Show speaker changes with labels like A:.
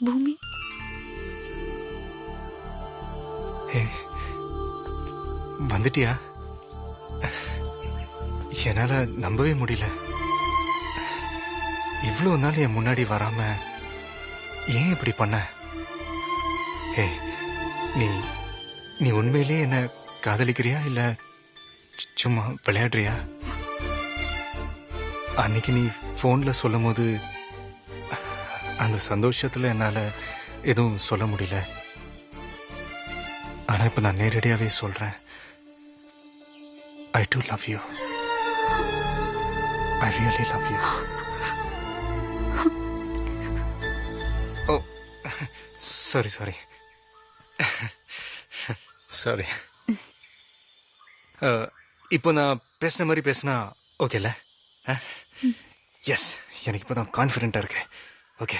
A: பூமி?
B: ஹே வந்துட்டியா? என்னால நம்பவே முடியல. இவ்வளவு நாள் என் முன்னாடி வராம ஏன் இப்படி பண்ண? ஹே நீ நீ உண்மையிலேயே என்ன காதலிக்கிறியா இல்ல சும்மா விளையாடுறியா? அன்னைக்கு நீ போன்ல சொல்லும் போது அந்த சந்தோஷத்தில் என்னால் எதுவும் சொல்ல முடியல. ஆனால் oh, uh, இப்போ நான் நேரடியாகவே சொல்கிறேன் I do love you I really love you oh sorry sorry sorry இப்போ நான் பேசின மாதிரி பேசினா ஓகேல எஸ் எனக்கு இப்போ தான் கான்ஃபிடென்ட்டாக இருக்கேன் Okay.